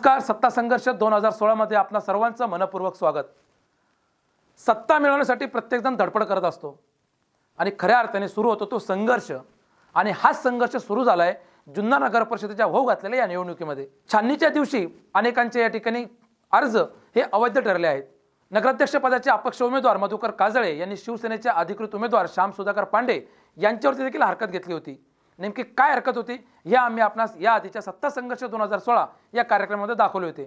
नमस्कार सत्ता संघर्ष दोन हजार सोळामध्ये आपणा सर्वांचं मनपूर्वक स्वागत. सत्ता मिळवण्यासाठी प्रत्येकजण धडपड करत असतो. आणि खऱ्या अर्थाने सुरू होतो तो संघर्ष. आणि हाच संघर्ष सुरू झाला आहे जुन्ना नगर परिषदेच्या होऊ घातलेल्या या निवडणुकीमध्ये. छाननीच्या दिवशी अनेकांचे या ठिकाणी अर्ज हे अवैध ठरले आहेत. नगराध्यक्षपदाचे अपक्ष उमेदवार मधुकर काजळे यांनी शिवसेनेचे अधिकृत उमेदवार श्याम सुधाकर पांडे यांच्यावरती देखील हरकत घेतली होती. नेमकी काय हरकत होती हे आम्ही आपणास या आधीच्या सत्ता संघर्ष दोन हजार सोळा या कार्यक्रमामध्ये दाखवले होते.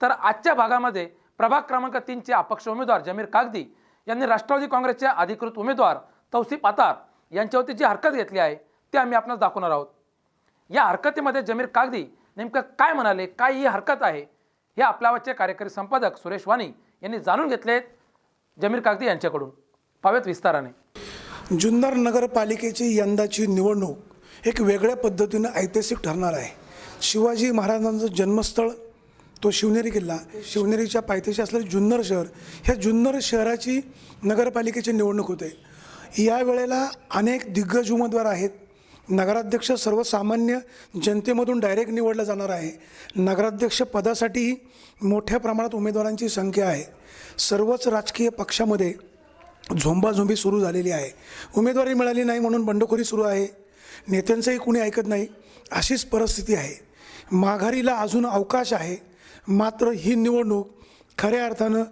तर आजच्या भागामध्ये प्रभाग क्रमांक तीनचे अपक्ष उमेदवार जमीर कागदी यांनी राष्ट्रवादी काँग्रेसचे अधिकृत उमेदवार तौसिफ आतार यांच्यावरती जी हरकत घेतली आहे ते आम्ही आपणास दाखवणार आहोत. या हरकतीमध्ये जमीर कागदी नेमकं काय म्हणाले काय ही हरकत आहे हे आपल्यावरचे कार्यकारी संपादक सुरेश वाणी यांनी जाणून घेतले जमीर कागदी यांच्याकडून. पावेत विस्ताराने. जुन्नर नगरपालिकेची यंदाची निवडणूक एक वेगळ्या पद्धतीनं ऐतिहासिक ठरणार आहे. शिवाजी महाराजांचं जन्मस्थळ तो शिवनेरी किल्ला शिवनेरीच्या पायथ्याशी असलेलं जुन्नर शहर ह्या जुन्नर शहराची नगरपालिकेची निवडणूक होते. या वेळेला अनेक दिग्गज उमेदवार आहेत. नगराध्यक्ष सर्वसामान्य जनतेमधून डायरेक्ट निवडला जाणार आहे. नगराध्यक्ष पदासाठी मोठ्या प्रमाणात उमेदवारांची संख्या आहे. सर्वच राजकीय पक्षामध्ये झोंबाझोंबी सुरू झालेली आहे. उमेदवारी मिळाली नाही म्हणून बंडखोरी सुरू आहे. नेत्यांचंही कुणी ऐकत नाही अशीच परिस्थिती आहे. माघारीला अजून अवकाश आहे. मात्र ही निवडणूक खऱ्या अर्थानं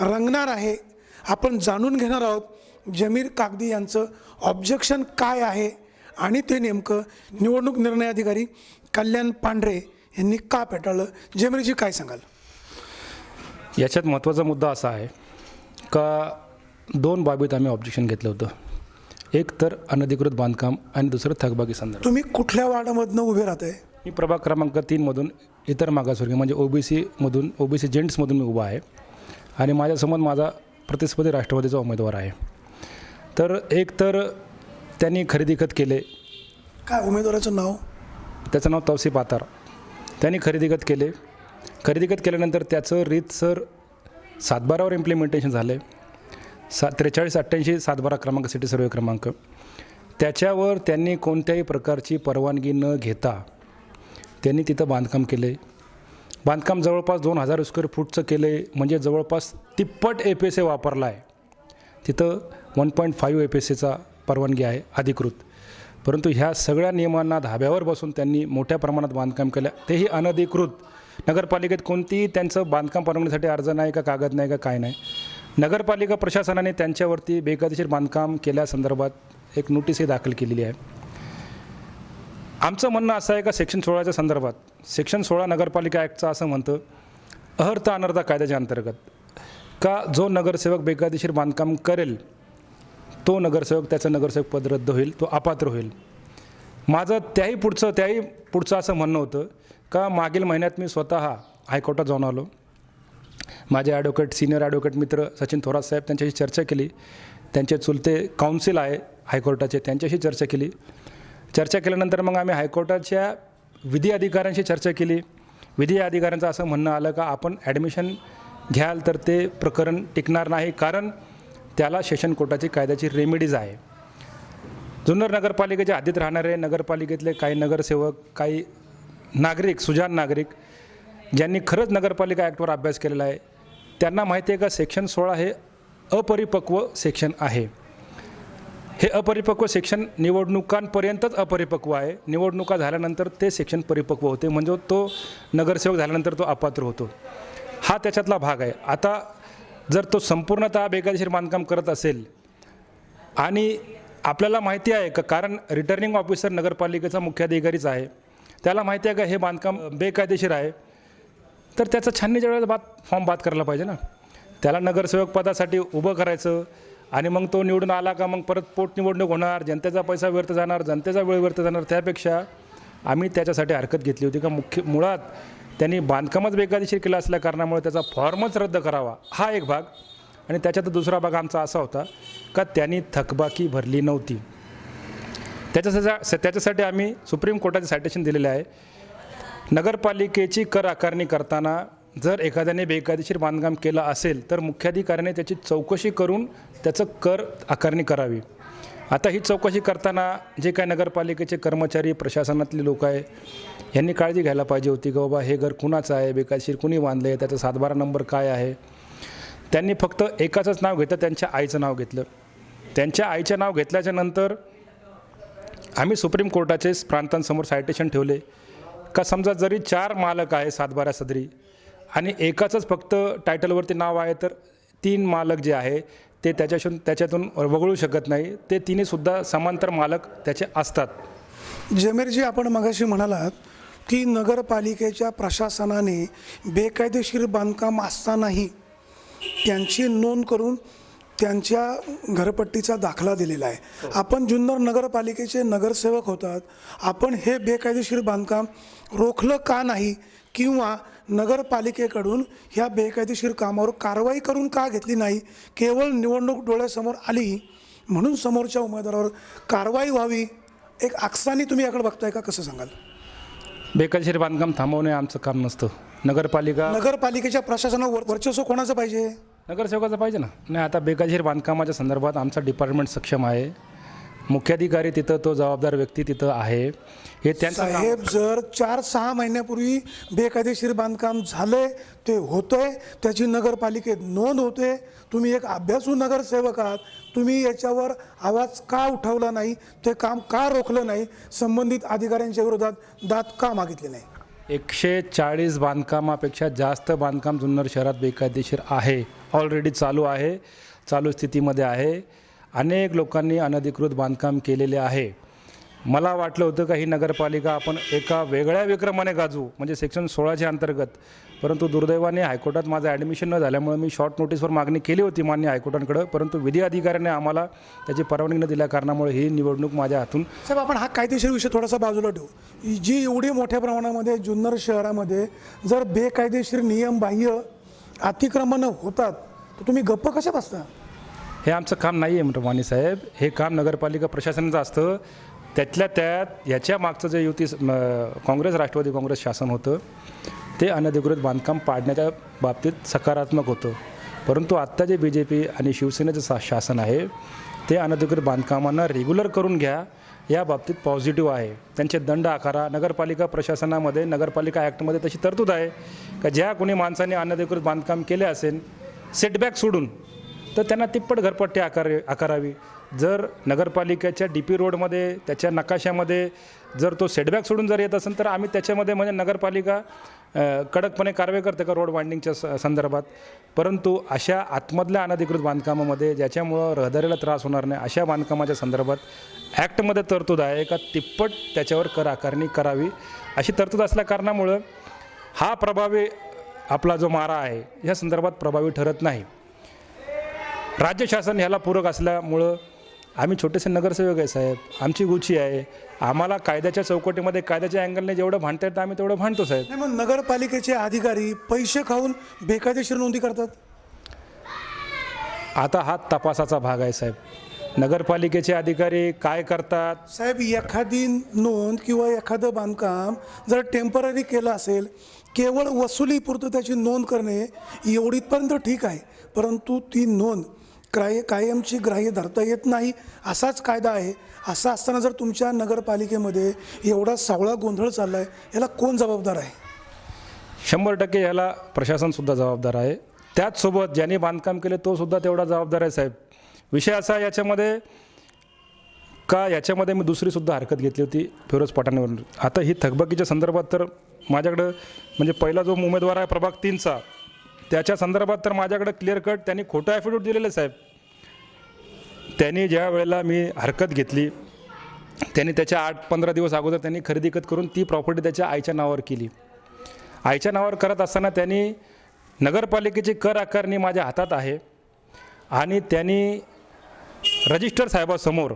रंगणार आहे. आपण जाणून घेणार आहोत जमीर कागदी यांचं ऑब्जेक्शन काय आहे आणि ते नेमकं निवडणूक निर्णय अधिकारी कल्याण पांढरे यांनी का पेटाळलं? जमीरजी काय सांगाल? याच्यात महत्त्वाचा मुद्दा असा आहे का दोन बाबीत आम्ही ऑब्जेक्शन घेतलं होतं. एक तर अनधिकृत बांधकाम आणि दुसरं थकबाकी संदर्भ. तुम्ही कुठल्या वार्डामधनं उभे राहत आहे मी प्रभाग क्रमांक तीनमधून इतर मागासवर्गीय म्हणजे ओबीसीमधून ओबीसी जेंट्समधून मी उभा आहे. आणि माझ्यासमोर माझा प्रतिस्पर्धी राष्ट्रवादीचा उमेदवार आहे. तर एक तर त्यांनी खरेदी खत केले. काय उमेदवाराचं नाव? त्याचं नाव तवसी पातार त्यांनी खरेदी खत केले. खरेदी खत केल्यानंतर त्याचं रीतसर सातबारावर इम्प्लिमेंटेशन झालं. आहे सा त्रेचाळीस अठ्ठ्याऐंशी सातबारा क्रमांक सिटी सर्वे क्रमांक. त्याच्यावर त्यांनी कोणत्याही प्रकारची परवानगी न घेता त्यांनी तिथं बांधकाम केले. बांधकाम जवळपास दोन हजार स्क्वेअर फूटचं केले म्हणजे जवळपास तिप्पट ए पी एस ए वापरला आहे तिथं one point five A P S एचा परवानगी आहे अधिकृत. परंतु ह्या सगळ्या नियमांना धाब्यावर बसून त्यांनी मोठ्या प्रमाणात बांधकाम केलं. तेही अनधिकृत. नगरपालिकेत कोणतीही त्यांचं बांधकाम परवानगीसाठी अर्ज नाही का कागद नाही का काय नाही. नगरपालिका प्रशासनाने त्यांच्यावरती बेकायदेशीर बांधकाम केल्यासंदर्भात एक नोटीसही दाखल केलेली आहे. आमचं म्हणणं असं आहे का सेक्शन सोळाच्या संदर्भात? सेक्शन सोळा नगरपालिका ॲक्टचं असं म्हणतं अहर्ता अनर्था कायद्याच्या अंतर्गत का जो नगरसेवक बेकायदेशीर बांधकाम करेल तो नगरसेवक त्याचं नगरसेवक पद रद्द होईल तो अपात्र होईल. माझं त्याही पुढचं त्याही पुढचं असं म्हणणं होतं का मागील महिन्यात मी स्वतः हायकोर्टात जाऊन आलो. माझे ॲडव्होकेट सिनियर ॲडव्होकेट मित्र सचिन थोरात साहेब त्यांच्याशी चर्चा केली. त्यांचे चुलते काउन्सिल आहे हायकोर्टाचे त्यांच्याशी चर्चा केली. चर्चा केल्यानंतर मग आम्ही हायकोर्टाच्या विधी अधिकाऱ्यांशी चर्चा केली. विधी अधिकाऱ्यांचं असं म्हणणं आलं का आपण ॲडमिशन घ्याल तर ते प्रकरण टिकणार नाही कारण त्याला सेशन कोर्टाची कायद्याची रेमेडीज आहे. जुन्नर नगरपालिकेच्या आधीत राहणारे नगरपालिकेतले काही नगरसेवक काही नागरिक सुजान नागरिक ज्यांनी खरंच नगरपालिका ॲक्टवर अभ्यास केलेला आहे त्यांना माहिती आहे का सेक्शन सोळा हे अपरिपक्व सेक्शन आहे. हे अपरिपक्व सेक्शन निवडणुकांपर्यंतच अपरिपक्व आहे. निवडणुका झाल्यानंतर ते सेक्शन परिपक्व होते म्हणजे तो नगरसेवक झाल्यानंतर तो अपात्र होतो. हा त्याच्यातला भाग आहे. आता जर तो संपूर्णतः बेकायदेशीर बांधकाम करत असेल आणि आपल्याला माहिती आहे का कारण रिटर्निंग ऑफिसर नगरपालिकेचा मुख्याधिकारीच आहे त्याला माहिती आहे का हे बांधकाम बेकायदेशीर आहे? तर त्याचा छाननीच्या वेळेला बात फॉर्म बाद करायला पाहिजे ना. त्याला नगरसेवक पदासाठी उभं करायचं आणि मग तो निवडून आला का मग परत पोटनिवडणूक होणार जनतेचा पैसा व्यर्थ जाणार जनतेचा वेळ व्यर्थ जाणार त्यापेक्षा आम्ही त्याच्यासाठी हरकत घेतली होती का मुख्य मुळात त्यांनी बांधकामच बेकायदेशीर केलं असल्या कारणामुळे त्याचा फॉर्मच रद्द करावा हा एक भाग. आणि त्याच्यात दुसरा भाग आमचा असा होता का त्यांनी थकबाकी भरली नव्हती. त्याच्यासाठी त्याच्यासाठी आम्ही सुप्रीम कोर्टाचे सायटेशन दिलेले आहे. नगरपालिकेची कर आकारणी करताना जर एखाद्याने बेकायदेशीर बांधकाम केलं असेल तर मुख्याधिकाऱ्याने त्याची चौकशी करून त्याचं कर आकारणी करावी. आता ही चौकशी करताना जे काय नगरपालिकेचे कर्मचारी प्रशासनातले लोक आहे यांनी काळजी घ्यायला पाहिजे होती की बाबा हे घर कुणाचं आहे बेकायदेशीर कुणी बांधलं आहे त्याचा सातबारा नंबर काय आहे? त्यांनी फक्त एकाचंच नाव घेतलं त्यांच्या आईचं नाव घेतलं. त्यांच्या आईचं नाव घेतल्याच्या नंतर आम्ही सुप्रीम कोर्टाचे प्रांतांसमोर सायटेशन ठेवले. का समजा जरी चार मालक आहे सातबारा सदरी आणि एकाचंच फक्त टायटलवरती नाव आहे तर तीन मालक जे आहे ते त्याच्यातून त्याच्यातून वगळू शकत नाही. ते तिन्हीसुद्धा समांतर मालक त्याचे असतात. जमीरजी आपण मगाशी म्हणालात की नगरपालिकेच्या प्रशासनाने बेकायदेशीर बांधकाम असतानाही त्यांची नोंद करून त्यांच्या घरपट्टीचा दाखला दिलेला आहे. आपण जुन्नर नगरपालिकेचे नगरसेवक होतात. आपण हे बेकायदेशीर बांधकाम रोखलं का नाही किंवा नगरपालिकेकडून ह्या बेकायदेशीर कामावर कारवाई करून का घेतली नाही केवळ निवडणूक डोळ्यासमोर आली म्हणून समोरच्या उमेदवारावर कारवाई व्हावी एक आकसाने तुम्ही याकडे बघताय का? कसं सांगाल? बेकायदेशीर बांधकाम थांबवणे आमचं काम नसतं. नगरपालिका नगरपालिकेच्या प्रशासनावर वर्चस्व कोणाचं पाहिजे? नगरसेवकाचं पाहिजे ना? नाही आता बेकायदेशीर बांधकामाच्या संदर्भात आमचा डिपार्टमेंट सक्षम आहे. मुख्याधिकारी तिथं तो जबाबदार व्यक्ती तिथं आहे. हे त्यांचं साहेब जर चार सहा महिन्यापूर्वी बेकायदेशीर बांधकाम झालंय ते होतंय त्याची नगरपालिकेत नोंद होते तुम्ही एक अभ्यासू नगरसेवक आहात तुम्ही याच्यावर आवाज का उठवला नाही ते काम का रोखलं नाही संबंधित अधिकाऱ्यांच्या विरोधात दात का मागितले नाही? एकशे चाळीस बांधकामापेक्षा जास्त बांधकाम जुन्नर शहरात बेकायदेशीर आहे. ऑलरेडी चालू आहे. चालू स्थितीमध्ये आहे. अनेक लोकांनी अनधिकृत बांधकाम केलेले आहे. मला वाटलं होतं का ही नगरपालिका आपण एका वेगळ्या विक्रमाने गाजू. म्हणजे सेक्शन सोळाच्या अंतर्गत. परंतु दुर्दैवाने हायकोर्टात माझं ॲडमिशन न झाल्यामुळे मी शॉर्ट नोटीसवर मागणी केली होती मान्य हायकोर्टांकडं परंतु विधी अधिकाऱ्याने आम्हाला त्याची परवानगी न दिल्या कारणामुळे ही निवडणूक माझ्या हातून साहेब आपण हा कायदेशीर विषय थोडासा बाजूला ठेवू. जी एवढी मोठ्या प्रमाणामध्ये जुन्नर शहरामध्ये जर बेकायदेशीर नियम बाह्य अतिक्रमणं होतात तर तुम्ही गप्प कशा बसता? हे आमचं काम नाही आहे माने साहेब. हे काम नगरपालिका प्रशासनाचं असतं. त्यातल्या त्यात याच्या मागचं जे युती काँग्रेस राष्ट्रवादी काँग्रेस शासन होतं ते अनधिकृत बांधकाम पाडण्याच्या बाबतीत सकारात्मक होतं. परंतु आत्ता जे बी जे पी आणि शिवसेनेचं सा शासन आहे ते अनधिकृत बांधकामांना रेग्युलर करून घ्या या बाबतीत पॉझिटिव्ह आहे. त्यांचे दंड आकारा नगरपालिका प्रशासनामध्ये नगरपालिका ॲक्टमध्ये तशी तरतूद आहे का ज्या कोणी माणसाने अनधिकृत बांधकाम केले असेल सेटबॅक सोडून तर त्यांना तिप्पट घरपट्टी आकार आकारावी. जर नगरपालिकेच्या डी पी रोडमध्ये त्याच्या नकाशामध्ये जर तो सेटबॅक सोडून जर येत असेल तर आम्ही त्याच्यामध्ये म्हणजे नगरपालिका कडकपणे कारवाई करते का रोड वाइंडिंगच्या स संदर्भात? परंतु अशा आतमधल्या अनधिकृत बांधकामामध्ये ज्याच्यामुळं रहदारीला त्रास होणार नाही अशा बांधकामाच्या संदर्भात ॲक्टमध्ये तरतूद आहे का? तिप्पट त्याच्यावर कर आकारणी करावी. अशी तरतूद असल्या कारणामुळं हा प्रभावी आपला जो मारा आहे या संदर्भात प्रभावी ठरत नाही. राज्य शासन ह्याला पूरक असल्यामुळं आम्ही छोटेसे नगरसेवक आहे साहेब. आमची गुची आहे. आम्हाला कायद्याच्या चौकटीमध्ये कायद्याच्या अँगलने जेवढं भांडता येतं आम्ही तेवढं भांडतो साहेब. नाही मग नगरपालिकेचे अधिकारी पैसे खाऊन बेकायदेशीर नोंदी करतात? आता हा तपासाचा भाग आहे साहेब. नगरपालिकेचे अधिकारी काय करतात? साहेब एखादी नोंद किंवा एखादं बांधकाम जर टेंपररी केलं असेल केवळ वसुलीपुरतं त्याची नोंद करणे एवढीपर्यंत ठीक आहे. परंतु ती नोंद क्राय कायमची ग्राह्य धरता येत नाही असाच कायदा आहे. असा असताना जर तुमच्या नगरपालिकेमध्ये एवढा सावळा गोंधळ चालला आहे याला कोण जबाबदार आहे? शंभर टक्के याला प्रशासनसुद्धा जबाबदार आहे. त्याचसोबत ज्याने बांधकाम केले तोसुद्धा तेवढा जबाबदार आहे साहेब. विषय असा याच्यामध्ये का याच्यामध्ये मी दुसरीसुद्धा हरकत घेतली होती फिरोज पठाणेवरून. आता ही थकबाकीच्या संदर्भात तर माझ्याकडं म्हणजे पहिला जो उमेदवार आहे प्रभाग तीनचा त्याच्या संदर्भात तर माझ्याकडं क्लिअर कट त्यांनी खोटं ॲफिडेविट दिलेलं साहेब. त्यांनी ज्या वेळेला मी हरकत घेतली त्यांनी त्याच्या आठ पंधरा दिवस अगोदर त्यांनी खरेदी खत करून ती प्रॉपर्टी त्याच्या आईच्या नावावर केली. आईच्या नावावर करत असताना त्यांनी नगरपालिकेची कर आकारणी माझ्या हातात आहे आणि त्यांनी रजिस्टर साहेबासमोर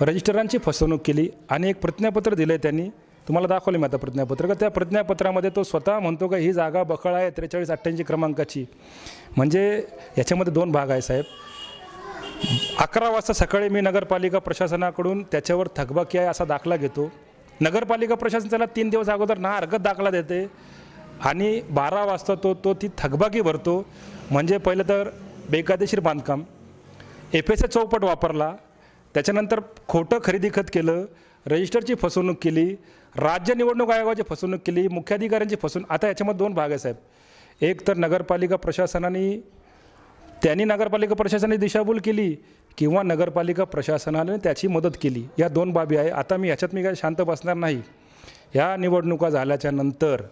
रजिस्टरांची फसवणूक केली आणि एक प्रतिज्ञापत्र दिलं आहे त्यांनी. तुम्हाला दाखवलं मी आता प्रज्ञापत्र. का त्या प्रज्ञापत्रामध्ये तो स्वतः म्हणतो का ही जागा बखळ आहे त्रेचाळीस अठ्ठ्याऐंशी क्रमांकाची. म्हणजे याच्यामध्ये दोन भाग आहे साहेब. अकरा वाजता सकाळी मी नगरपालिका प्रशासनाकडून त्याच्यावर थकबाकी आहे असा दाखला घेतो. नगरपालिका प्रशासन त्याला तीन दिवस अगोदर ना हरकत दाखला देते आणि बारा वाजता तो तो ती थकबाकी भरतो. म्हणजे पहिलं तर बेकायदेशीर बांधकाम. एफ एस ए चौपट वापरला. त्याच्यानंतर खोटं खरेदी खत केलं. रजिस्टरची फसवणूक केली. राज्य निवडणूक आयोगाची फसवणूक केली मुख्याधिकाऱ्यांची फसवणूक. आता याच्यामध्ये दोन भाग आहे साहेब. एक तर नगरपालिका प्रशासनाने त्यांनी नगरपालिका प्रशासनाने दिशाभूल केली किंवा नगरपालिका प्रशासनाने त्याची मदत केली. या दोन बाबी आहे. आता मी ह्याच्यात मी काय शांत बसणार नाही. या निवडणुका झाल्याच्यानंतर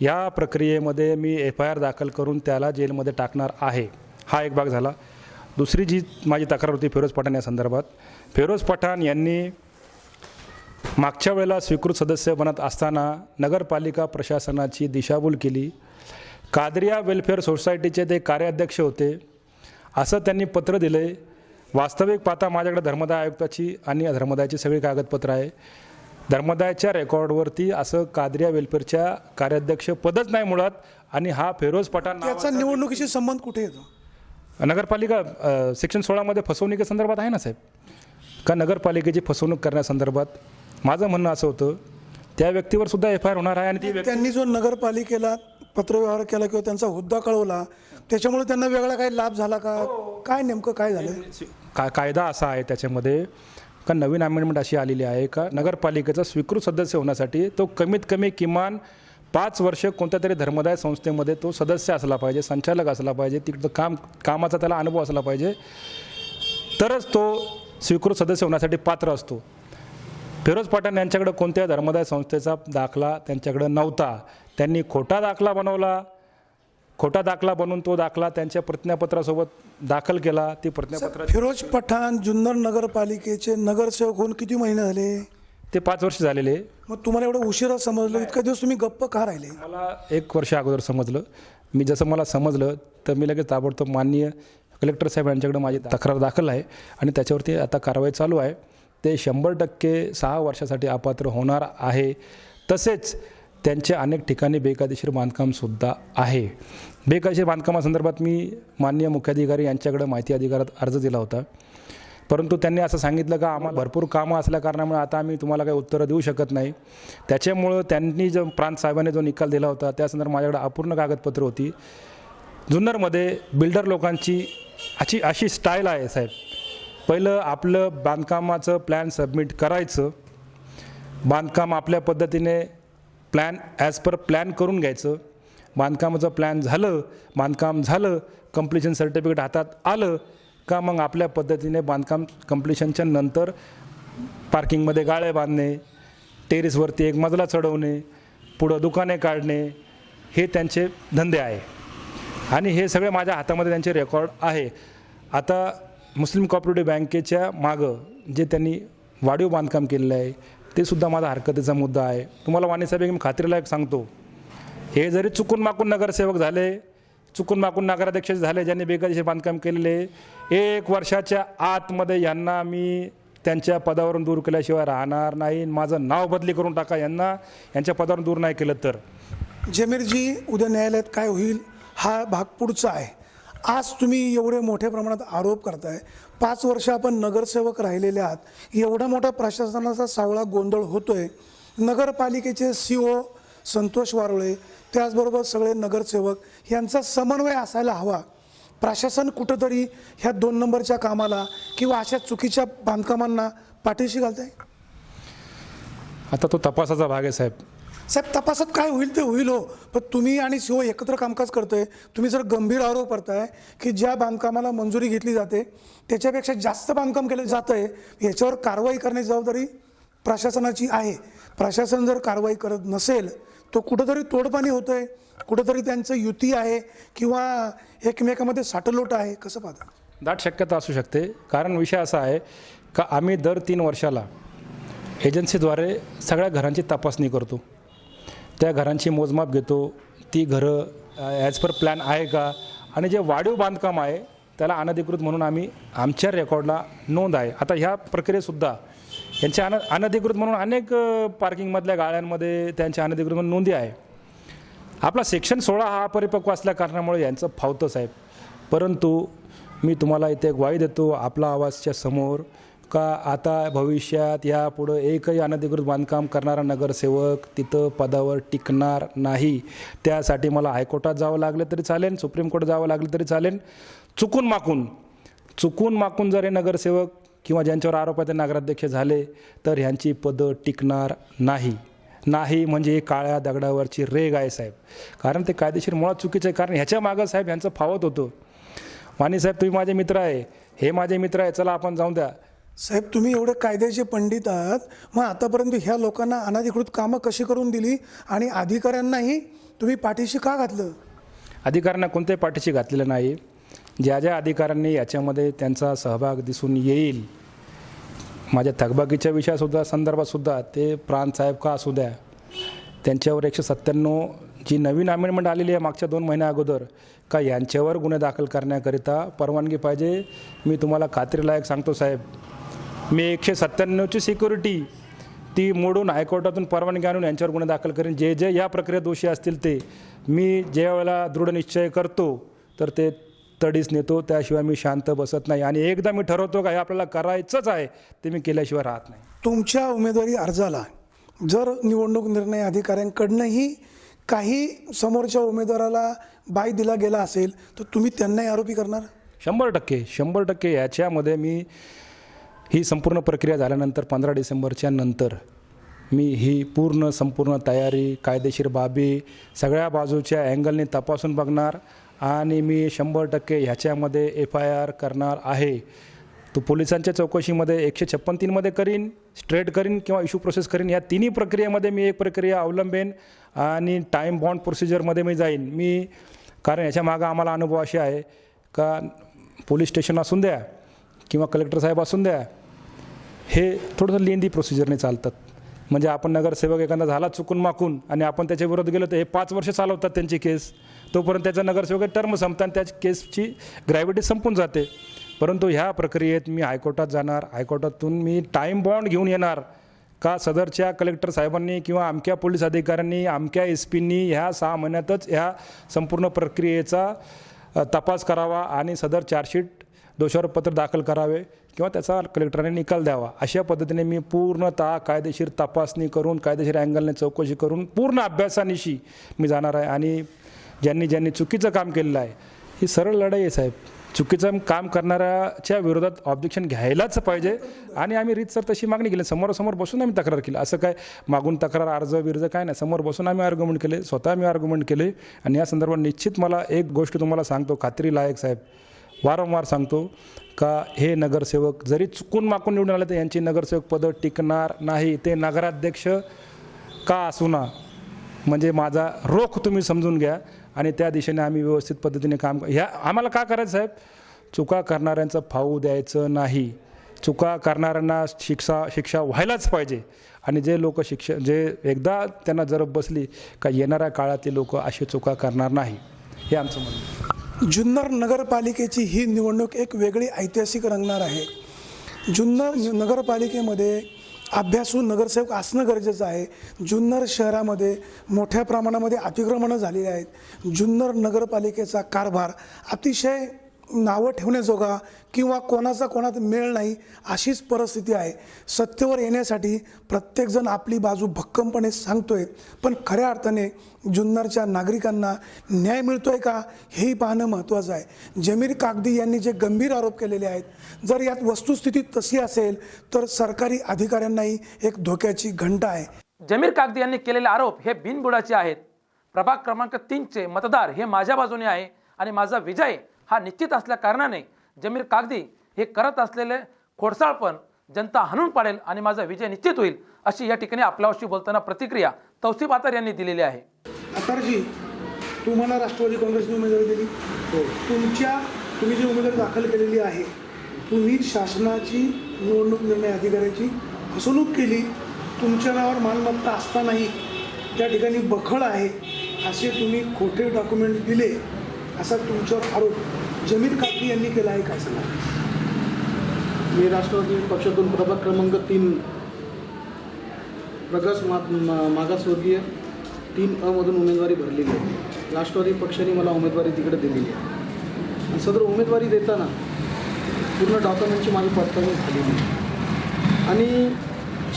या प्रक्रियेमध्ये मी एफ आय आर दाखल करून त्याला जेलमध्ये टाकणार आहे. हा एक भाग झाला. दुसरी जी माझी तक्रार होती फिरोज पठाण या संदर्भात. फिरोज पठाण यांनी मागच्या वेळेला स्वीकृत सदस्य बनत असताना नगरपालिका प्रशासनाची दिशाभूल केली. कादरिया वेलफेअर सोसायटीचे ते कार्याध्यक्ष होते. असं त्यांनी पत्र दिले. वास्तविक पाहता माझ्याकडे धर्मदाय आयुक्ताची आणि धर्मदायाची सगळी कागदपत्र आहे. धर्मदायाच्या रेकॉर्डवरती असं कादरिया वेलफेअरच्या कार्याध्यक्ष पदच नाही मुळात आणि हा फिरोज पठाण त्याचा निवडणुकीशी संबंध कुठे येतो नगरपालिका सेक्शन सोळामध्ये फसवणुकीसंदर्भात आहे ना साहेब? का नगरपालिकेची फसवणूक करण्यासंदर्भात? माझं म्हणणं असं होतं त्या व्यक्तीवर सुद्धा एफ आय आर होणार आहे आणि ती व्यक्ती त्यांनी जो नगरपालिकेला पत्रव्यवहार केला किंवा त्यांचा हुद्दा कळवला त्याच्यामुळे त्यांना वेगळा काही लाभ झाला का? काय नेमकं काय झालं? का कायदा असा आहे त्याच्यामध्ये का नवीन अमेंडमेंट अशी आलेली आहे का? नगरपालिकेचा स्वीकृत सदस्य होण्यासाठी तो कमीत कमी किमान पाच वर्ष कोणत्या तरी धर्मदाय संस्थेमध्ये तो सदस्य असला पाहिजे संचालक असला पाहिजे तिकडं काम कामाचा त्याला अनुभव असला पाहिजे. तरच तो स्वीकृत सदस्य होण्यासाठी पात्र असतो. फिरोज पठाण यांच्याकडे कोणत्या धर्मदाय संस्थेचा दाखला त्यांच्याकडे नव्हता? त्यांनी खोटा दाखला बनवला. खोटा दाखला बनवून तो दाखला त्यांच्या प्रतिज्ञापत्रासोबत दाखल केला. ती प्रतिज्ञापत्र फिरोज पठाण जुन्नर नगरपालिकेचे नगरसेवक होऊन किती महिने झाले? ते पाच वर्ष झालेले. मग तुम्हाला एवढं उशिरा समजलं? इतका दिवस तुम्ही गप्प का राहिले? मला एक वर्ष अगोदर समजलं. मी जसं मला समजलं तर मी लगेच ताबडतोब माननीय कलेक्टर साहेब यांच्याकडे माझी तक्रार दाखल आहे आणि त्याच्यावरती आता कारवाई चालू आहे. ते शंभर टक्के सहा वर्षासाठी अपात्र होणार आहे. तसेच त्यांच्या अनेक ठिकाणी बेकायदेशीर बांधकामसुद्धा आहे. बेकायदेशीर बांधकामासंदर्भात मी माननीय मुख्याधिकारी यांच्याकडे माहिती अधिकारात अर्ज दिला होता. परंतु त्यांनी असं सांगितलं का आम्हाला भरपूर कामं असल्या कारणामुळे आता आम्ही तुम्हाला काही उत्तरं देऊ शकत नाही. त्याच्यामुळं त्यांनी जो प्रांत साहेबांनी जो निकाल दिला होता त्या संदर्भात माझ्याकडे अपूर्ण कागदपत्र होती. जुन्नरमध्ये बिल्डर लोकांची अशी अशी स्टाईल आहे साहेब. पहिलं आपलं बांधकामाचं प्लॅन सबमिट करायचं. बांधकाम आपल्या पद्धतीने प्लॅन ॲज पर प्लॅन करून घ्यायचं. बांधकामाचं प्लॅन झालं बांधकाम झालं कम्प्लिशन सर्टिफिकेट हातात आलं का मग आपल्या पद्धतीने बांधकाम कम्प्लिशनच्या नंतर पार्किंगमध्ये गाळे बांधणे टेरेसवरती एक मजला चढवणे पुढं दुकाने काढणे हे त्यांचे धंदे आहे. आणि हे सगळे माझ्या हातामध्ये त्यांचे रेकॉर्ड आहे. आता मुस्लिम कॉपरेटिव्ह बँकेच्या मागं जे त्यांनी वाढीव बांधकाम केलेलं आहे ते सुद्धा माझा हरकतीचा मुद्दा आहे. तुम्हाला वाणीसाहेब एक मी खात्रीला एक सांगतो. हे जरी चुकून माकून नगरसेवक झाले चुकून माकून नगराध्यक्ष झाले ज्यांनी बेकायदेशीर बांधकाम केलेले एक वर्षाच्या आतमध्ये यांना मी त्यांच्या पदावरून दूर केल्याशिवाय राहणार नाही. माझं नाव बदली करून टाका यांना. यांच्या पदावरून दूर नाही केलं तर. जमीरजी उद्या न्यायालयात काय होईल हा भाग पुढचा आहे. आज तुम्ही एवढे मोठ्या प्रमाणात आरोप करताय. पाच वर्ष आपण नगरसेवक राहिलेले आहात. एवढा मोठा प्रशासनाचा सावळा गोंधळ होतोय. नगरपालिकेचे सी ओ संतोष वारोळे त्याचबरोबर सगळे नगरसेवक यांचा समन्वय असायला हवा. प्रशासन कुठंतरी ह्या दोन नंबरच्या कामाला किंवा अशा चुकीच्या बांधकामांना पाठीशी आहे आता तो तपासाचा भाग आहे साहेब. साहेब तपासात काय होईल ते होईल हो. पण तुम्ही आणि शिव एकत्र कामकाज करतोय तुम्ही जर गंभीर आरोप करताय की ज्या बांधकामाला मंजुरी घेतली जाते त्याच्यापेक्षा जास्त बांधकाम केलं जातं आहे याच्यावर कारवाई करण्याची जबाबदारी प्रशासनाची आहे. प्रशासन जर कारवाई करत नसेल तो कुठंतरी तोडपाणी होतंय कुठंतरी त्यांचं युती आहे किंवा एकमेकामध्ये साठलोट आहे कसं पाहता? दाट शक्यता असू शकते. कारण विषय असा आहे का आम्ही दर तीन वर्षाला एजन्सीद्वारे सगळ्या घरांची तपासणी करतो. त्या घरांची मोजमाप घेतो. ती घरं ॲज पर प्लॅन आहे का? आणि जे वाढीव बांधकाम आहे त्याला अनधिकृत म्हणून आम्ही आमच्या रेकॉर्डला नोंद आहे. आता ह्या प्रक्रियेसुद्धा यांच्या अन अनधिकृत म्हणून अनेक पार्किंगमधल्या गाळ्यांमध्ये त्यांच्या अनधिकृत म्हणून नोंदी आहे. आपला सेक्शन सोळा हा अपरिपक्व असल्या कारणामुळे यांचं फावतं साहेब. परंतु मी तुम्हाला इथे एक वाई देतो. आपला आवाजच्या समोर का आता भविष्यात यापुढं एकही अनधिकृत बांधकाम करणारा नगरसेवक तिथं पदावर टिकणार नाही. त्यासाठी मला हायकोर्टात जावं लागलं तरी चालेल सुप्रीम कोर्टात जावं लागलं तरी चालेल. चुकून माकून चुकून माकून जर हे नगरसेवक किंवा ज्यांच्यावर आरोप आहे ते नगराध्यक्ष झाले तर ह्यांची पदं टिकणार नाही. नाही म्हणजे काळ्या दगडावरची रेग आहे साहेब. कारण ते कायदेशीर मुळात चुकीचं आहे. कारण ह्याच्या मागं साहेब ह्यांचं फावत होतं. वाणी साहेब तुम्ही माझे मित्र आहे. हे माझे मित्र आहे. चला आपण जाऊन द्या. साहेब तुम्ही एवढे कायद्याचे पंडित आहात. मग आतापर्यंत ह्या लोकांना अनधिकृत कामं कशी करून दिली आणि अधिकाऱ्यांनाही तुम्ही पाठीशी का घातलं? अधिकाऱ्यांना कोणत्याही पाठीशी घातलेलं नाही. ज्या ज्या अधिकाऱ्यांनी याच्यामध्ये त्यांचा सहभाग दिसून येईल माझ्या थकबाकीच्या विषयासुद्धा संदर्भातसुद्धा ते प्राण साहेब का असू द्या त्यांच्यावर एकशे सत्त्याण्णव जी नवीन अमेंडमेंट आलेली आहे मागच्या दोन महिन्या अगोदर का यांच्यावर गुन्हे दाखल करण्याकरिता परवानगी पाहिजे? मी तुम्हाला खात्रीलायक सांगतो साहेब. मी एकशे सत्त्याण्णवची सिक्युरिटी ती मोडून हायकोर्टातून परवानगी आणून यांच्यावर गुन्हे दाखल करेन. जे जे या प्रक्रियेत दोषी असतील ते मी ज्या वेळेला दृढ निश्चय करतो तर ते तडीच नेतो. त्याशिवाय मी शांत बसत नाही. आणि एकदा मी ठरवतो का हे आपल्याला करायचंच आहे ते मी केल्याशिवाय राहत नाही. तुमच्या उमेदवारी अर्जाला जर निवडणूक निर्णय अधिकाऱ्यांकडनंही काही समोरच्या उमेदवाराला बाय दिला गेला असेल तर तुम्ही त्यांनाही आरोपी करणार? शंभर टक्के शंभर टक्के याच्यामध्ये मी ही संपूर्ण प्रक्रिया झाल्यानंतर पंधरा डिसेंबरच्या नंतर मी ही पूर्ण संपूर्ण तयारी कायदेशीर बाबी सगळ्या बाजूच्या अँगलने तपासून बघणार आणि मी शंभर टक्के ह्याच्यामध्ये एफ आय आर करणार आहे. तो पोलिसांच्या चौकशीमध्ये एकशे छप्पन तीनमध्ये करीन स्ट्रेट करीन किंवा इश्यू प्रोसेस करीन या तिन्ही प्रक्रियेमध्ये मी एक प्रक्रिया अवलंबेन आणि टाईम बॉन्ड प्रोसिजरमध्ये मी जाईन. मी कारण याच्या मागं आम्हाला अनुभव असे आहे का पोलीस स्टेशन असून द्या किंवा कलेक्टर साहेब असून द्या हे थोडंसं लेंदी प्रोसिजरने चालतात. म्हणजे आपण नगरसेवक एखादा झाला चुकून माकून आणि आपण त्याच्या विरोध गेलो तर हे पाच वर्ष चालवतात त्यांची केस. तोपर्यंत त्याचा नगरसेवक टर्म संपतात त्या केसची ग्रॅव्हिटी संपून जाते. परंतु ह्या प्रक्रियेत मी हायकोर्टात जाणार. हायकोर्टातून मी टाईम बॉन्ड घेऊन येणार. का सदरच्या कलेक्टर साहेबांनी किंवा अमक्या पोलीस अधिकाऱ्यांनी अमक्या एस पींनी ह्या सहा महिन्यातच ह्या संपूर्ण प्रक्रियेचा तपास करावा आणि सदर चार्जशीट दोषारोप पत्र दाखल करावे किंवा त्याचा कलेक्टराने निकाल द्यावा. अशा पद्धतीने मी पूर्णतः कायदेशीर तपासणी करून कायदेशीर अँगलने चौकशी करून पूर्ण अभ्यासानिशी मी जाणार आहे आणि ज्यांनी ज्यांनी चुकीचं काम केलेलं आहे ही सरळ लढाई आहे साहेब. चुकीचं काम करणाऱ्याच्या विरोधात ऑब्जेक्शन घ्यायलाच पाहिजे आणि आम्ही रीतसर तशी मागणी केली. समोरासमोर बसून आम्ही तक्रार केली. असं काय? मागून तक्रार अर्ज बिर्ज काय नाही. समोर बसून आम्ही आर्ग्युमेंट केले. स्वतः मी आर्ग्युमेंट केले. आणि या संदर्भात निश्चित मला एक गोष्ट तुम्हाला सांगतो. खात्री लायक साहेब. वारंवार सांगतो का हे नगरसेवक जरी चुकून माकून निवडून आले तर यांची नगरसेवक पदं टिकणार नाही. ते नगराध्यक्ष का असू ना? म्हणजे माझा रोख तुम्ही समजून घ्या आणि त्या दिशेने आम्ही व्यवस्थित पद्धतीने काम ह्या आम्हाला का करायचं साहेब? चुका करणाऱ्यांचं फाऊ द्यायचं नाही. चुका करणाऱ्यांना शिक्षा शिक्षा व्हायलाच पाहिजे. आणि जे लोक शिक्षा जे एकदा त्यांना जरब बसली का येणाऱ्या काळात ते लोक अशी चुका करणार नाही. हे आमचं म्हणणं जुन्नर नगरपालिकेची ही निवडणूक एक वेगळी ऐतिहासिक रंगणार आहे. जुन्नर नगरपालिकेमध्ये अभ्यासू नगरसेवक असणं गरजेचं आहे. जुन्नर शहरामध्ये मोठ्या प्रमाणामध्ये अतिक्रमणं झालेली आहेत. जुन्नर नगरपालिकेचा कारभार अतिशय नावं ठेवण्याजोगा किंवा कोणाचा कोणात मेळ नाही अशीच परिस्थिती आहे. सत्तेवर येण्यासाठी प्रत्येकजण आपली बाजू भक्कमपणे सांगतोय. पण खऱ्या अर्थाने जुन्नरच्या नागरिकांना न्याय मिळतो आहे का हेही पाहणं महत्त्वाचं आहे. जमीर कागदी यांनी जे गंभीर आरोप केलेले आहेत जर यात वस्तुस्थिती तशी असेल तर सरकारी अधिकाऱ्यांनाही एक धोक्याची घंटा आहे. जमीर कागदी यांनी केलेले आरोप हे बिनबुडाचे आहेत. प्रभाग क्रमांक तीनचे मतदार हे माझ्या बाजूने आहे आणि माझा विजय हा निश्चित असल्या कारणाने जमीर कागदी हे करत असलेले खोडसाळपण जनता हाणून पाडेल आणि माझा विजय निश्चित होईल अशी या ठिकाणी आपल्याशी बोलताना प्रतिक्रिया तौसिफ आतार यांनी दिलेली आहे. अतारजी तुम्हाला राष्ट्रवादी काँग्रेसने उमेदवारी दिली? तुमच्या तुम्ही जी उमेदवारी दाखल केलेली आहे तुम्ही शासनाची निवडणूक निर्णय अधिकाऱ्याची फसवणूक केली तुमच्या नावावर मालमत्ता असतानाही त्या ठिकाणी बखळ आहे असे तुम्ही खोटे डॉक्युमेंट दिले. असा तुमच्यावर आरोप जमीर काकडी यांनी केला आहे काय सांगा मी राष्ट्रवादी पक्षातून प्रभाग क्रमांक तीन प्रगस मा मागासवर्गीय तीन अमधून उमेदवारी भरलेली आहे. राष्ट्रवादी पक्षाने मला उमेदवारी तिकडे दिलेली आहे. आणि सदर उमेदवारी देताना पूर्ण डॉक्युमेंटची माझी पडताळणी झालेली आहे. आणि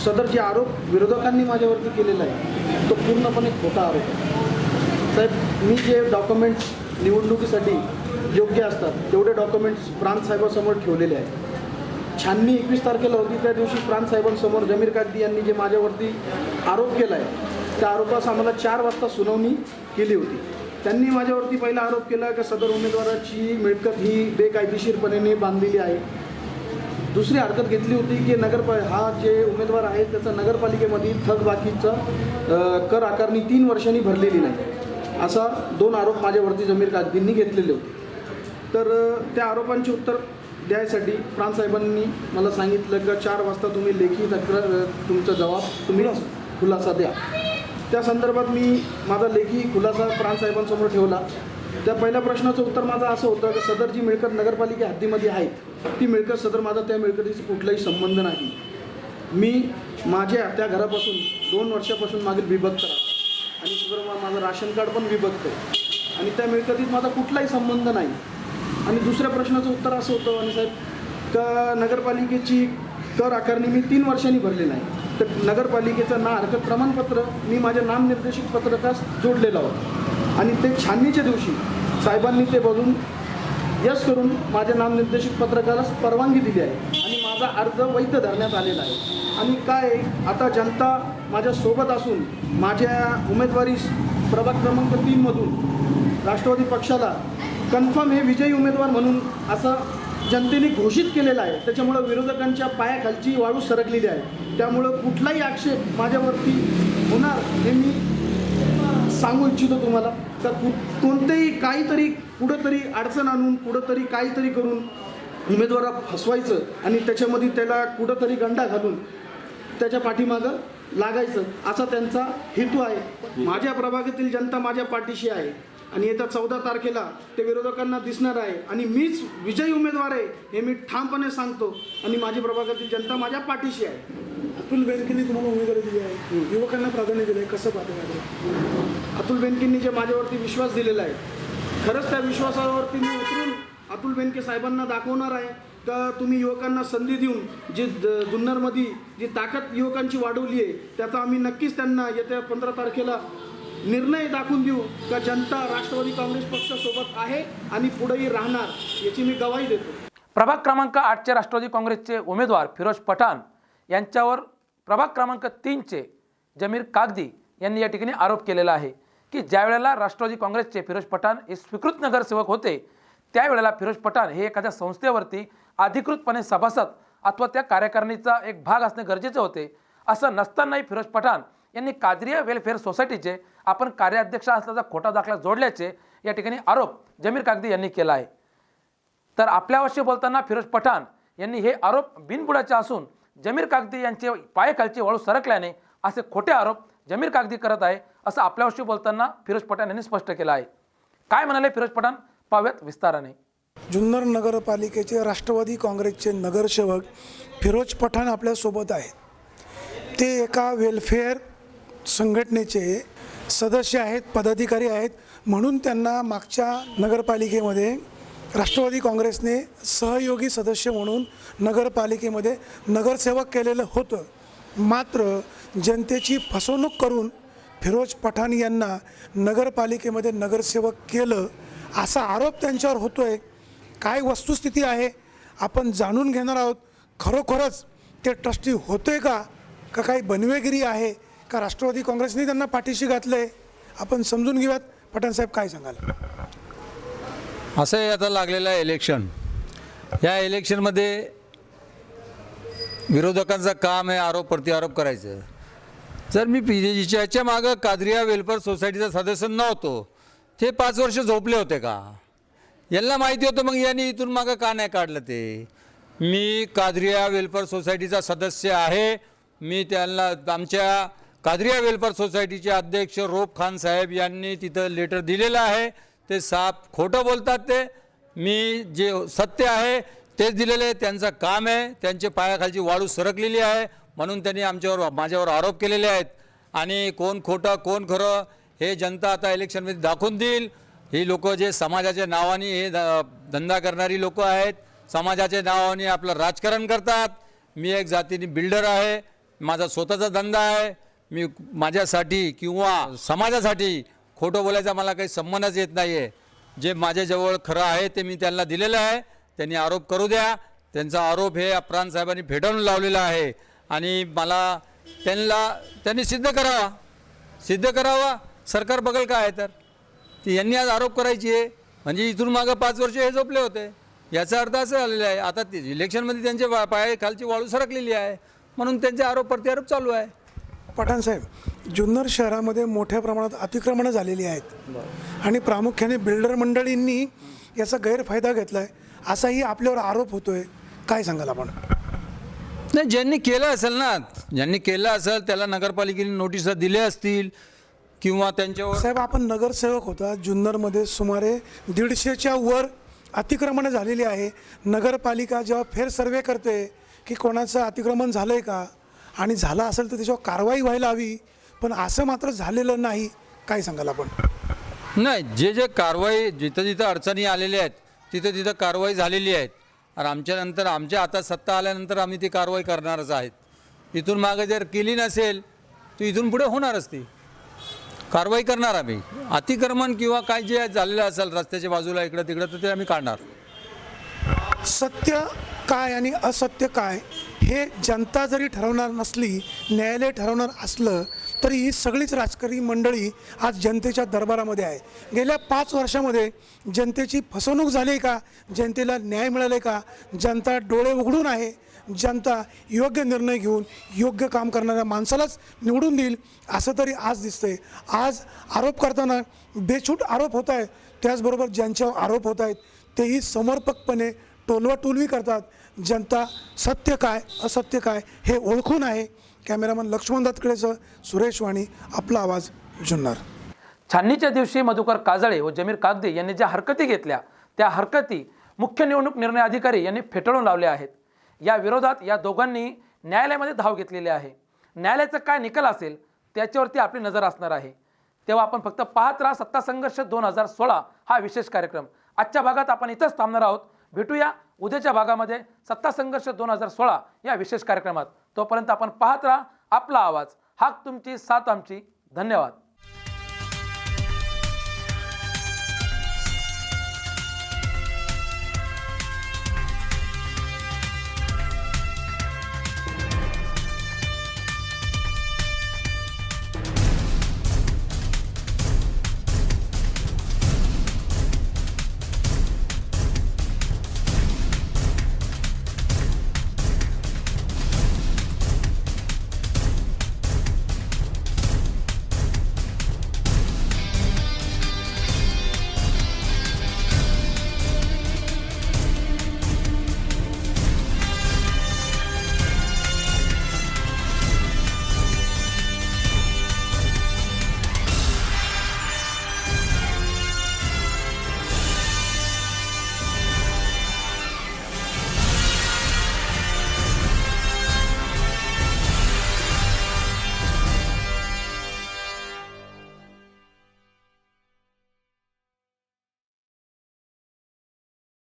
सदर जे आरोप विरोधकांनी माझ्यावरती केलेला आहे तो पूर्णपणे खोटा आरोप आहे. साहेब मी जे डॉक्युमेंट्स निवडणुकीसाठी योग्य असतात. तेवढे डॉक्युमेंट्स प्रांत साहेबांसमोर ठेवलेले आहेत. छाननी एकवीस तारखेला होती त्या दिवशी प्रांत साहेबांसमोर जमीर कागदी यांनी जे माझ्यावरती आरोप केला आहे त्या आरोपास आम्हाला चार वाजता सुनावणी केली होती. त्यांनी माझ्यावरती पहिला आरोप केला की सदर उमेदवाराची मिळकत ही बेकायदेशीरपणे बांधलेली आहे. दुसरी हरकत घेतली होती की नगरपा हा जे उमेदवार आहे त्याचा नगरपालिकेमध्ये थकबाकीचा कर आकारणी तीन वर्षांनी भरलेली नाही. असा दोन आरोप माझ्यावरती जमीर कागदींनी घेतलेले होते. तर त्या आरोपांचे उत्तर द्यायसाठी प्रांतसाहेबांनी मला सांगितलं की चार वाजता तुम्ही लेखी तक्रार तुमचा जबाब तुम्ही खुलासा द्या. त्या संदर्भात मी माझा लेखी खुलासा प्रांतसाहेबांसमोर ठेवला. त्या पहिल्या प्रश्नाचं उत्तर माझं असं होतं की सदर जी मिळकत नगरपालिका हद्दीमध्ये आहेत. ती मिळकत सदर माझा त्या मिळकतीशी कुठलाही संबंध नाही. मी माझ्या त्या घरापासून दोन वर्षापासून मागील विभक्त राहतो. आणि सदर माझं राशन कार्ड पण विभक्त आहे. आणि त्या मिळकतीत माझा कुठलाही संबंध नाही. आणि दुसऱ्या प्रश्नाचं उत्तर असं होतं आणि साहेब का नगरपालिकेची कर आकारणी मी तीन वर्षांनी भरली नाही. तर नगरपालिकेचं ना हरकत प्रमाणपत्र मी माझ्या नामनिर्देशित पत्रकास जोडलेलं होतं. आणि ते छाननीच्या दिवशी साहेबांनी ते बघून यस करून माझ्या नामनिर्देशित पत्रकारास परवानगी दिली आहे. आणि माझा अर्ज वैध धरण्यात आलेला आहे. आणि काय आता जनता माझ्यासोबत असून माझ्या उमेदवारीस प्रभाग क्रमांक तीनमधून राष्ट्रवादी पक्षाला कन्फर्म हे विजयी उमेदवार म्हणून असं जनतेने घोषित केलेलं आहे. त्याच्यामुळं विरोधकांच्या पायाखालची वाळू सरकलेली आहे. त्यामुळं कुठलाही आक्षेप माझ्यावरती होणार हे मी सांगू इच्छितो तुम्हाला. तर कु कोणतेही काहीतरी कुठंतरी अडचण आणून कुठंतरी काहीतरी करून उमेदवारा फसवायचं आणि त्याच्यामध्ये त्याला कुठंतरी गंडा घालून त्याच्या पाठीमागं लागायचं असा त्यांचा हेतू आहे. माझ्या प्रभागातील जनता माझ्या पाठीशी आहे आणि येत्या चौदा तारखेला ते विरोधकांना दिसणार आहे आणि मीच विजयी उमेदवार आहे हे मी ठामपणे सांगतो आणि माझी प्रभागातील जनता माझ्या पाठीशी आहे. अतुल बेनकेने तुम्हाला उमेदवारी दिली आहे. युवकांना प्राधान्य दिलं आहे. कसं पाहता अतुल बेनकेंनी जे माझ्यावरती विश्वास दिलेला आहे खरंच त्या विश्वासावरती मी उतरून अतुल बेनके साहेबांना दाखवणार आहे. का तुम्ही युवकांना संधी देऊन जी द- जुन्नरमध्ये जी ताकद युवकांची वाढवली आहे त्याचा आम्ही नक्कीच त्यांना येत्या पंधरा तारखेला निर्णय दाखवून देऊ का जनता राष्ट्रवादी काँग्रेस पक्षासोबत आहे आणि पुढेही राहणार याची मी गवाही देतो. प्रभाग क्रमांक आठचे राष्ट्रवादी काँग्रेसचे उमेदवार फिरोज पठाण यांच्यावर प्रभाग क्रमांक तीनचे जमीर कागदी यांनी या ठिकाणी आरोप केलेला आहे की ज्या वेळेला राष्ट्रवादी काँग्रेसचे फिरोज पठाण हे स्वीकृत नगरसेवक होते त्यावेळेला फिरोज पठाण हे एखाद्या संस्थेवरती अधिकृतपणे सभासद अथवा त्या कार्यकारिणीचा एक भाग असणे गरजेचे होते. असं नसतानाही फिरोज पठाण यांनी काद्रिया वेलफेअर सोसायटीचे आपण कार्याध्यक्ष असल्याचा खोटा दाखला जोडल्याचे या ठिकाणी आरोप जमीर कागदी यांनी केला आहे. तर आपल्यावरशी बोलताना फिरोज पठाण यांनी हे आरोप बिनबुडाचे असून जमीर कागदी यांचे पायाखालचे वाळू सरकल्याने असे खोटे आरोप जमीर कागदी करत आहे असं आपल्यावरशी बोलताना फिरोज पठाण यांनी स्पष्ट केलं आहे. काय म्हणाले फिरोज पठाण? पाहूयात विस्ताराने. जुन्नर नगरपालिकेचे राष्ट्रवादी काँग्रेसचे नगरसेवक फिरोज पठाण आपल्यासोबत आहेत. ते एका वेलफेअर संघटनेचे सदस्य आहेत पदाधिकारी आहेत म्हणून त्यांना मागच्या नगरपालिकेमध्ये राष्ट्रवादी काँग्रेसने सहयोगी सदस्य म्हणून नगरपालिकेमध्ये नगरसेवक केलेलं होतं. मात्र जनतेची फसवणूक करून फिरोज पठाण यांना नगरपालिकेमध्ये नगरसेवक केलं असा आरोप त्यांच्यावर होतो आहे काय वस्तुस्थिती आहे आपण जाणून घेणार आहोत. खरोखरच ते ट्रस्टी होते का? का काही बनवेगिरी आहे? का राष्ट्रवादी काँग्रेसने त्यांना पाठीशी घातलं आहे आपण समजून घेऊयात. पठाणसाहेब काय सांगाल? असं आता लागलेलं आहे इलेक्शन या इलेक्शनमध्ये विरोधकांचं काम आहे आरोप प्रतिआरोप करायचं. जर मी पी जीच्या मागं कादरिया वेल्फेअर सोसायटीचा सदस्य नव्हतो ते पाच वर्ष झोपले होते का? यांना माहिती होतं मग यांनी इथून मागं का नाही काढलं ते? मी कादरिया वेल्फेअर सोसायटीचा सदस्य आहे. मी त्यांना आमच्या कादरिया वेल्फेअर सोसायटीचे अध्यक्ष रोप खान साहेब यांनी तिथं लेटर दिलेलं आहे. ते साप खोटं बोलतात ते. मी जे सत्य आहे तेच दिलेलं आहे. त्यांचं काम आहे. त्यांच्या पायाखालची वाळू सरकलेली आहे. म्हणून त्यांनी आमच्यावर माझ्यावर आरोप केलेले आहेत. आणि कोण खोटं कोण खरं हे जनता आता इलेक्शनमध्ये दाखवून देईल. ही लोक जे समाजाच्या नावाने हे धंदा करणारी लोक आहेत. समाजाच्या नावाने आपलं राजकारण करतात. मी एक जातीने बिल्डर आहे. माझा स्वतःचा धंदा आहे. मी माझ्यासाठी किंवा समाजासाठी खोटं बोलायचा मला काही संबंधच येत नाही आहे जे माझ्याजवळ खरं आहे ते मी त्यांना दिलेलं आहे. त्यांनी आरोप करू द्या. त्यांचा आरोप हे प्राण साहेबांनी फेटाळून लावलेला आहे. आणि मला त्यांना त्यांनी सिद्ध करावा सिद्ध करावा. सरकार बघल काय आहे तर? ते यांनी आज आरोप करायची आहे. म्हणजे इथून मागं पाच वर्ष हे झोपले होते. याचा अर्थ असं झालेला आहे आता ते इलेक्शनमध्ये त्यांचे पा- पाय खालची वाळू सरकलेली आहे. म्हणून त्यांचे आरोप प्रत्यारोप चालू आहे. पठाण साहेब जुन्नर शहरामध्ये मोठ्या प्रमाणात अतिक्रमणं झालेली आहेत. आणि प्रामुख्याने बिल्डर मंडळींनी याचा गैरफायदा घेतला आहे असाही आपल्यावर आरोप होतोय. काय सांगाल आपण? नाही ज्यांनी केलं असेल ना ज्यांनी केलं असेल त्याला नगरपालिकेने नोटिसा दिल्या असतील. किंवा त्यांच्यावर साहेब आपण नगरसेवक होता. जुन्नरमध्ये सुमारे दीडशेच्या वर अतिक्रमणं झालेली आहे. नगरपालिका जेव्हा फेर सर्वे करते की कोणाचं अतिक्रमण झालं आहे का? आणि झालं असेल तर त्याच्यावर कारवाई व्हायला हवी. पण असं मात्र झालेलं नाही. काय सांगाल आपण? नाही जे जे कारवाई जिथं जिथं अडचणी आलेल्या आहेत तिथं तिथं कारवाई झालेली आहेत. आणि आमच्यानंतर आमच्या आता सत्ता आल्यानंतर आम्ही ती कारवाई करणारच आहेत. इथून मागं जर केली नसेल तर इथून पुढे होणारच ती. कारवाई करणार आम्ही. अतिक्रमण किंवा काय जे झालेलं असेल रस्त्याच्या बाजूला इकडं तिकडं तर ते आम्ही काढणार. सत्य काय आणि असत्य काय हे जनता जरी ठरवणार नसली न्यायालय ठरवणार असलं तरी ही सगळीच राजकारणी मंडळी आज जनतेच्या दरबारामध्ये आहे. गेल्या पाच वर्षामध्ये जनतेची फसवणूक झाली आहे का? जनतेला न्याय मिळाला आहे का? जनता डोळे उघडून आहे. जनता योग्य निर्णय घेऊन योग्य काम करणाऱ्या माणसालाच निवडून देईल असं तरी आज दिसतंय. आज आरोप करताना बेछूट आरोप होत आहे त्याचबरोबर ज्यांच्यावर आरोप होत आहेत तेही समर्पकपणे टोलवाटोलवी करतात. जनता सत्य काय असत्य काय हे ओळखून आहे. कॅमेरामन लक्ष्मण दातकडेचं सुरेश वाणी आपला आवाज जुन्नर. छाननीच्या दिवशी मधुकर काजळे व जमीर कागदे यांनी ज्या हरकती घेतल्या त्या हरकती मुख्य निवडणूक निर्णय अधिकारी यांनी फेटाळून लावल्या आहेत. या विरोधात या दोघांनी न्यायालयामध्ये धाव घेतलेली आहे. न्यायालयाचा काय निकाल असेल त्याच्यावरती आपली नजर असणार आहे. तेव्हा आपण फक्त पाहत राहा सत्ता संघर्ष दोन हजार सोळा हा विशेष कार्यक्रम. आजच्या भागात आपण इथंच थांबणार आहोत. भेटूया उद्याच्या भागामध्ये सत्ता संघर्ष दोन हजार सोळा या विशेष कार्यक्रमात. तोपर्यंत आपण पाहत राहा आपला आवाज. हाक तुमची साथ आमची. धन्यवाद.